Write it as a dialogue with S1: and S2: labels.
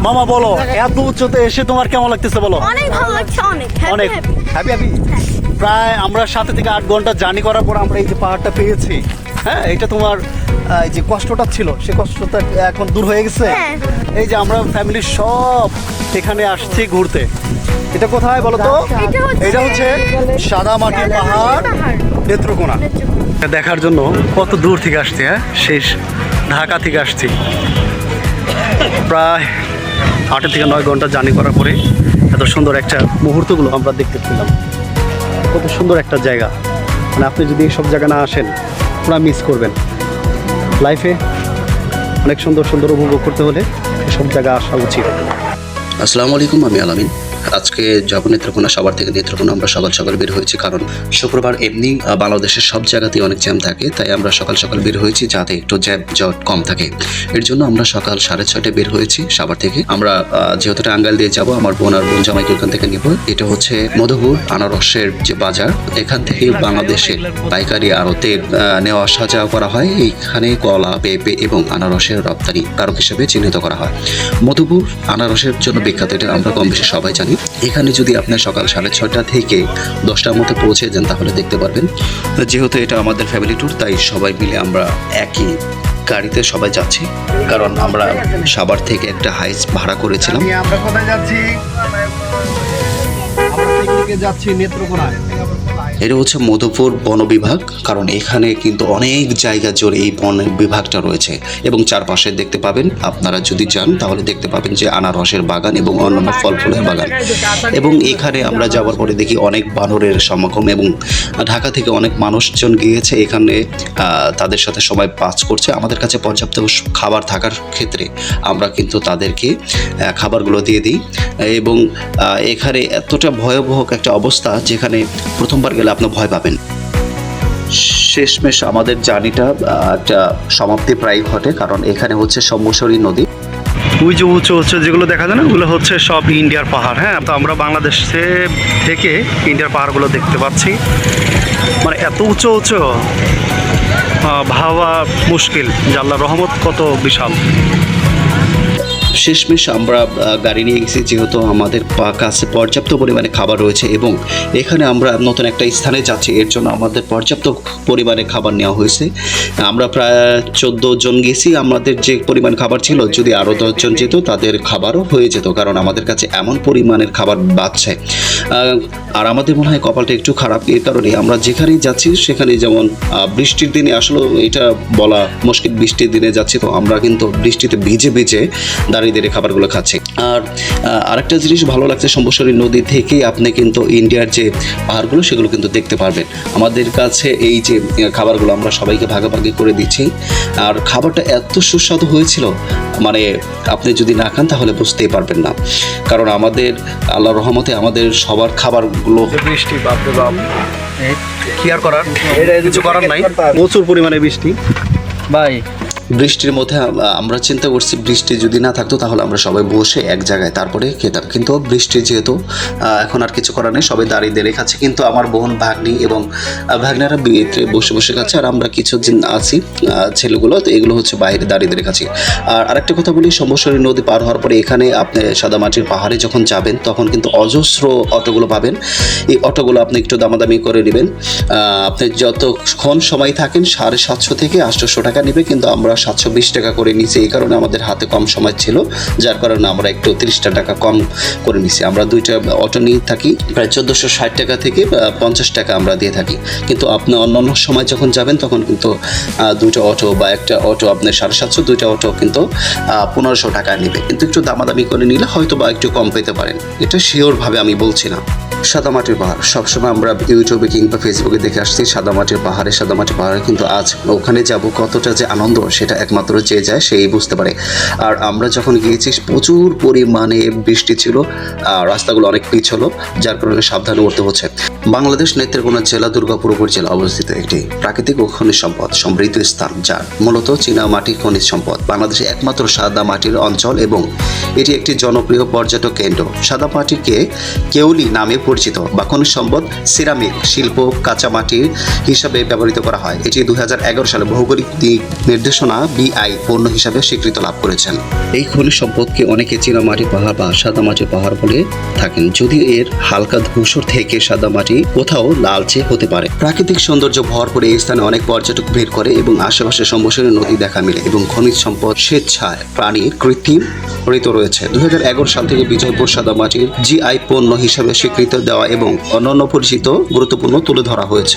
S1: মামা বলো এত উচ্চতে এসে তোমার কেমন লাগতেছে বলো?
S2: অনেক ভালো লাগছে অনেক
S1: অনেক।
S2: হ্যাপি
S1: হ্যাপি প্রায় আমরা সাথে থেকে আট ঘণ্টা জার্নি করার পর আমরা এই যে পাহাড়টা পেয়েছি হ্যাঁ এটা তোমার এই যে কষ্টটা ছিল সে কষ্টটা এখন দূর হয়ে গেছে।
S2: হ্যাঁ।
S1: এই যে আমরা ফ্যামিলির সব এখানে আসছি ঘুরতে। এটা কোথায় বলো তো?
S2: এটা হচ্ছে-
S1: সাদা মাটির পাহাড়
S2: পাহাড়।
S1: নেত্রকোনা। দেখার জন্য কত দূর থেকে আসছি হ্যাঁ? শেষ ঢাকা থেকে আসছি। প্রায় আট থেকে নয় ঘণ্টা জার্নি করার পরে এত সুন্দর একটা মুহূর্তগুলো আমরা দেখতে পেলাম। কত সুন্দর একটা জায়গা। মানে আপনি যদি এইসব জায়গা না আসেন ওরা মিস করবেন। লাইফে অনেক সুন্দর সুন্দর উপভোগ করতে হলে এসব জায়গা আসা উচিত।
S3: আসসালামু আলাইকুম, আমি আলামিন। আজকে যাব নেত্রকোনা সবার থেকে নেত্রকোনা আমরা সকাল সকাল বের হয়েছি, কারণ শুক্রবার এমনি বাংলাদেশের সব জায়গাতেই অনেক জ্যাম থাকে, তাই আমরা সকাল সকাল বের হয়েছি যাতে একটু জ্যাম জট কম থাকে। এর জন্য আমরা সকাল সাড়ে ছয়টায় বের হয়েছি সাবার থেকে। আমরা যেহেতু টাঙ্গাইল দিয়ে যাব, আমার বোন আর বোন জামাইকে ওখান থেকে নেব। এটা হচ্ছে মধুপুর আনারসের যে বাজার, এখান থেকে বাংলাদেশের পাইকারি আড়তে নেওয়া যাওয়া করা হয়। এইখানে কলা, পেঁপে এবং আনারসের রপ্তানি কারক হিসেবে চিহ্নিত করা হয়। মধুপুর আনারসের জন্য বিখ্যাত, এটা আমরা কম বেশি সবাই জানি। এখানে যদি আপনি সকাল সাড়ে ছটা থেকে দশটার মধ্যে পৌঁছে যান, তাহলে দেখতে পারবেন। যেহেতু এটা আমাদের ফ্যামিলি ট্যুর তাই সবাই মিলে আমরা একই গাড়িতে সবাই যাচ্ছি। কারণ আমরা সাবার থেকে একটা হাইস ভাড়া করেছিলাম।
S1: আমরা কোথায় যাচ্ছি?
S3: এটা হচ্ছে মধুপুর বন বিভাগ, কারণ এখানে কিন্তু অনেক জায়গা জুড়ে এই বন বিভাগটা রয়েছে। এবং চারপাশে দেখতে পাবেন, আপনারা যদি যান, তাহলে দেখতে পাবেন যে আনারসের বাগান এবং অন্যান্য ফল ফুলের বাগান। এবং এখানে আমরা যাওয়ার পরে দেখি অনেক বানরের সমাগম এবং ঢাকা থেকে অনেক মানুষজন গিয়েছে। এখানে তাদের সাথে সময় পাস করছে। আমাদের কাছে পর্যাপ্ত খাবার থাকার ক্ষেত্রে আমরা কিন্তু তাদেরকে খাবারগুলো দিয়ে দিই। এবং এখানে এতটা ভয়াবহ একটা অবস্থা যেখানে প্রথমবার গেলে আপনি ভয় পাবেন। শেষমেশ আমাদের জার্নিটা একটা সমাপ্তি প্রায় ঘটে, কারণ এখানে হচ্ছে সম্বসরী নদী।
S1: ওই যে উঁচু উঁচু যেগুলো দেখা যায় না, ওগুলো হচ্ছে সব ইন্ডিয়ার পাহাড় হ্যাঁ? তো আমরা বাংলাদেশে থেকে ইন্ডিয়ার পাহাড়গুলো দেখতে পাচ্ছি। মানে এত উঁচু উঁচু ভাবা মুশকিল। আল্লাহর রহমত কত বিশাল।
S3: শেষমেশ আমরা গাড়ি নিয়ে গেছি, যেহেতু আমাদের কাছে পর্যাপ্ত পরিমাণে খাবার রয়েছে এবং এখানে আমরা নতুন একটা স্থানে যাচ্ছি, এর জন্য আমাদের পর্যাপ্ত পরিমাণে খাবার নেওয়া হয়েছে। আমরা প্রায় চোদ্দ জন গেছি, আমাদের যে পরিমাণ খাবার ছিল, যদি আরও দশজন যেত, তাদের খাবারও হয়ে যেত, কারণ আমাদের কাছে এমন পরিমাণের খাবার বাঁচছে। আর আমাদের মনে হয় কপালটা একটু খারাপ, এই কারণে আমরা যেখানেই যাচ্ছি সেখানে যেমন বৃষ্টির দিনে আসলে এটা বলা মুশকিল, বৃষ্টির দিনে যাচ্ছি, তো আমরা কিন্তু বৃষ্টিতে ভিজে ভিজে দাঁড়িয়ে দাঁড়িয়ে খাবারগুলো খাচ্ছে। আর আরেকটা জিনিস ভালো লাগছে সম্বসরী নদী থেকে আপনি কিন্তু ইন্ডিয়ার যে পাহাড়গুলো সেগুলো কিন্তু দেখতে পারবেন। আমাদের কাছে এই যে খাবারগুলো আমরা সবাইকে ভাগাভাগি করে দিচ্ছি। আর খাবারটা এত সুস্বাদু হয়েছিল মানে আপনি যদি না খান তাহলে বুঝতেই পারবেন না। কারণ আমাদের আল্লাহ রহমতে আমাদের সবার খাবারগুলো
S1: বৃষ্টি বাপরে বাপ। কি আর করার? কিছু করার নাই। প্রচুর পরিমাণে বৃষ্টি।
S4: ভাই
S3: বৃষ্টির মধ্যে আমরা চিন্তা করছি বৃষ্টি যদি না থাকতো তাহলে আমরা সবাই বসে এক জায়গায় তারপরে খেতাম। কিন্তু বৃষ্টি যেহেতু এখন আর কিছু করার নেই, সবাই দাঁড়িয়ে দাঁড়িয়ে খাচ্ছে। কিন্তু আমার বোন ভাগ্নি এবং ভাগ্নারা বিয়েতে বসে বসে খাচ্ছে আর আমরা কিছু দিন আছি ছেলেগুলো, তো এগুলো হচ্ছে বাইরে দাঁড়িয়ে দাঁড়িয়ে খাচ্ছি। আর আরেকটা কথা বলি সম্বসরী নদী পার হওয়ার পরে এখানে আপনি সাদামাটির পাহাড়ে যখন যাবেন, তখন কিন্তু অজস্র অটোগুলো পাবেন। এই অটোগুলো আপনি একটু দামাদামি করে নেবেন। আপনি যতক্ষণ সময় থাকেন, সাড়ে সাতশো থেকে আটশোশো টাকা নেবে, কিন্তু আমরা সাতশো বিশ টাকা করে নিছি। এই কারণে আমাদের হাতে কম সময় ছিল, যার কারণে আমরা একটু তিরিশটা টাকা কম করে নিছি। আমরা দুইটা অটো নিয়ে থাকি, প্রায় চোদ্দোশো ষাট টাকা থেকে পঞ্চাশ টাকা আমরা দিয়ে থাকি। কিন্তু আপনি অন্যান্য সময় যখন যাবেন, তখন কিন্তু দুইটা অটো বা একটা অটো আপনার সাড়ে সাতশো, দুইটা অটো কিন্তু পনেরোশো টাকা নেবে। কিন্তু একটু দামাদামি করে নিলে হয়তো বা একটু কম পেতে পারেন। এটা শিওরভাবে আমি বলছি না। সাদামাটির পাহাড়। সবসময় আমরা ইউটিউবে কিংবা ফেসবুকে দেখে আসছি সাদামাটির পাহাড়ে। সাদামাটির পাহাড়ে কিন্তু আজ ওখানে যাব কতটা যে আনন্দ, সেটা একমাত্র যে যায় সেই বুঝতে পারে। আর আমরা যখন গিয়েছি, প্রচুর পরিমাণে বৃষ্টি ছিল, আর রাস্তাগুলো অনেক পিচ হলো যার কারণে সাবধানে উঠতে হচ্ছে। বাংলাদেশ নেত্রকোনা জেলা দুর্গাপুর উপজেলা অবস্থিত একটি প্রাকৃতিক ও খনিজ সম্পদ সমৃদ্ধ স্থান, যার মূলত চীনা মাটি খনিজ সম্পদ। বাংলাদেশে একমাত্র সাদা মাটির অঞ্চল এবং এটি একটি জনপ্রিয় পর্যটক কেন্দ্র। সাদা মাটিকে কেউলি নামে পরিচিত বা খনিজ সম্পদ সিরামিক শিল্প কাঁচামাটির হিসাবে ব্যবহৃত করা হয়। এটি দুই হাজার এগারো সালে ভৌগোলিক দিক নির্দেশনা বিআই পণ্য হিসাবে স্বীকৃত লাভ করেছেন। এই খনিজ সম্পদকে অনেকে চীনামাটি পাহাড় বা সাদা মাটি পাহাড় বলে থাকেন যদিও এর হালকা ধূসর থেকে সাদা মাটি কোথাও লালচে হতে পারে। প্রাকৃতিক সৌন্দর্য ভরপুর এই স্থানে অনেক পর্যটক ভিড় করে এবং আশেপাশে সম্প্রসারণের নদী দেখা মেলে এবং খনিজ সম্পদ স্বেচ্ছায় প্রাণীর কৃত্রিম ঋত রয়েছে। দুই হাজার এগারো সাল থেকে বিজয়পুর সাদামাটির জিআই পণ্য হিসাবে স্বীকৃত দেওয়া এবং অন্যান্য পরিচিত গুরুত্বপূর্ণ তুলে ধরা হয়েছে।